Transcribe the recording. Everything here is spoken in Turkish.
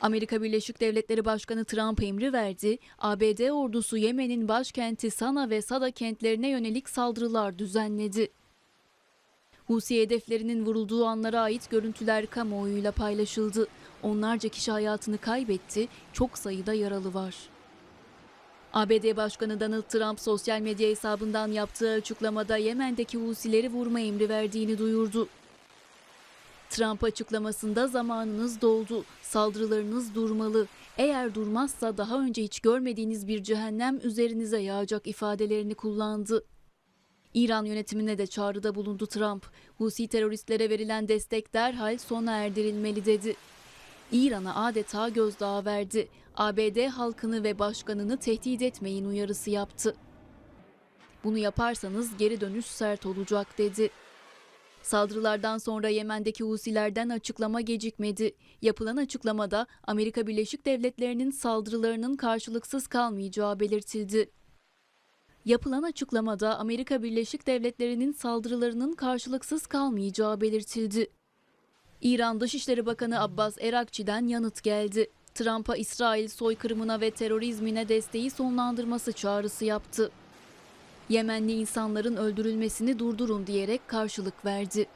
Amerika Birleşik Devletleri Başkanı Trump emri verdi. ABD ordusu Yemen'in başkenti Sana ve Sada kentlerine yönelik saldırılar düzenledi. Husi hedeflerinin vurulduğu anlara ait görüntüler kamuoyuyla paylaşıldı. Onlarca kişi hayatını kaybetti, çok sayıda yaralı var. ABD Başkanı Donald Trump sosyal medya hesabından yaptığı açıklamada Yemen'deki Husileri vurma emri verdiğini duyurdu. Trump açıklamasında zamanınız doldu, saldırılarınız durmalı. Eğer durmazsa daha önce hiç görmediğiniz bir cehennem üzerinize yağacak ifadelerini kullandı. İran yönetimine de çağrıda bulundu Trump. Husi teröristlere verilen destek derhal sona erdirilmeli dedi. İran'a adeta gözdağı verdi. ABD halkını ve başkanını tehdit etmeyin uyarısı yaptı. Bunu yaparsanız geri dönüş sert olacak dedi. Saldırılardan sonra Yemen'deki Husilerden açıklama gecikmedi. Yapılan açıklamada Amerika Birleşik Devletleri'nin saldırılarının karşılıksız kalmayacağı belirtildi. Yapılan açıklamada Amerika Birleşik Devletleri'nin saldırılarının karşılıksız kalmayacağı belirtildi. İran Dışişleri Bakanı Abbas Erakçi'den yanıt geldi. Trump'a İsrail soykırımına ve terörizmine desteği sonlandırması çağrısı yaptı. Yemenli insanların öldürülmesini durdurun diyerek karşılık verdi.